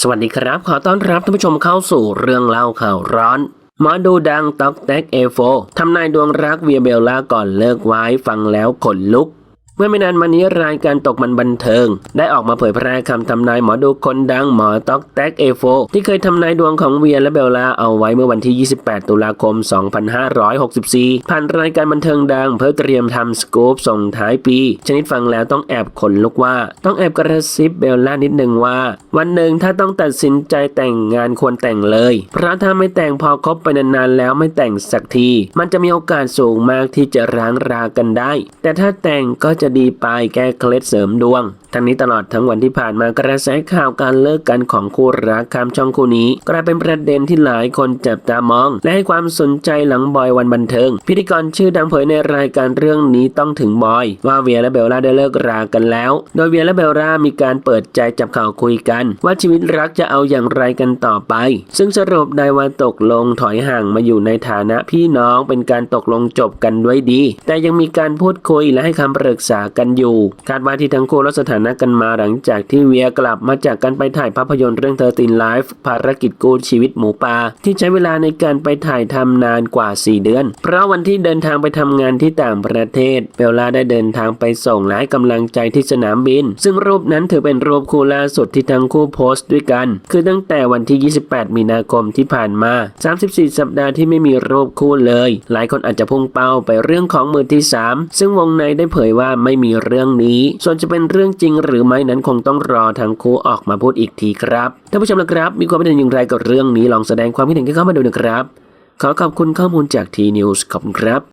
สวัสดีครับ ขอต้อนรับท่านผู้ชมเข้าสู่เรื่องเล่าข่าวร้อนหมอดูดังต็อกแท็กเอโฟทำนายดวงรักเวียเบลล่าก่อนเลิกไว้ฟังแล้วขนลุก เมื่อไม่นานมานี้รายการตกมันบันเทิง ได้ออกมาเผยแพร่คำทำนายหมอดูคนดังหมอต็อกแท็กเอโฟที่เคยทำนายดวงของเวียและเบลล่าเอาไว้เมื่อวันที่ 28 ตุลาคม 2564 ผ่านรายการบันเทิงดังเพื่อเตรียมทำสกู๊ปส่งท้ายปี ชนิดฟังแล้วต้องแอบขนลุกว่า ต้องแอบกระซิบเบลล่านิดนึงว่า วันหนึ่งถ้าต้องตัดสินใจแต่งงานควรแต่งเลย เพราะถ้าไม่แต่งพอคบไปนานๆแล้วไม่แต่งสักที มันจะมีโอกาสสูงมากที่จะร้างรากันได้ แต่ถ้าแต่งก็จะดีไปแก้เคล็ดเสริมดวง ทั้งนี้ตลอดทั้งวันที่ผ่านมากระแสข่าวการเลิกกันของคู่รักข้ามช่องคู่นี้ กลายเป็นประเด็นที่หลายคนจับตามอง และให้ความสนใจหลังบอยวันบันเทิง พิธีกรชื่อดังเผยในรายการเรื่องนี้ต้องถึงบอย ว่าเวียและเบลล่าได้เลิกรากันแล้ว โดยเวียและเบลล่ามีการเปิดใจจับข่าวคุยกัน ว่าชีวิตรักจะเอาอย่างไรกันต่อไป ซึ่งสรุปได้ว่าตกลงถอยห่างมาอยู่ในฐานะพี่น้องเป็นการตกลงจบกันด้วยดี แต่ยังมีการพูดคุยและให้คำปรึกษากันอยู่ คาดว่าที่ทั้งคู่ลดสถานะกันมาหลังจากที่เวียกลับมาจากการไปถ่ายภาพยนตร์เรื่องเธอตินไลฟ์ภารกิจกู้ชีวิตหมูป่าที่ใช้เวลาในการไปถ่ายทำนานกว่า 4 เดือน เพราะวันที่เดินทางไปทำงานที่ต่างประเทศเบลล่าได้เดินทางไปส่งและให้กำลังใจที่สนามบิน ซึ่งรูปนั้นถือเป็นรูปคู่ล่าสุดที่ทั้งคู่โพสต์ด้วยกัน คือตั้งแต่วันที่ 28 มีนาคมที่ผ่านมา 34 สัปดาห์ที่ไม่มีรูปคู่เลย หลายคนอาจจะพุ่งเป้าไปเรื่องของมือที่ 3 ซึ่งวงในได้เผยว่าไม่มีเรื่องนี้ ส่วนจะเป็นเรื่องจริงหรือไม่นั้นคงต้องรอทั้งคู่ออกมาพูดอีกทีครับท่านผู้ชมนะครับ มีความคิดเห็นอย่างไรกับเรื่องนี้ลองแสดงความคิดเห็นกันเข้ามาดูนะครับ ขอขอบคุณข้อมูลจากทีนิวส์ขอบคุณครับ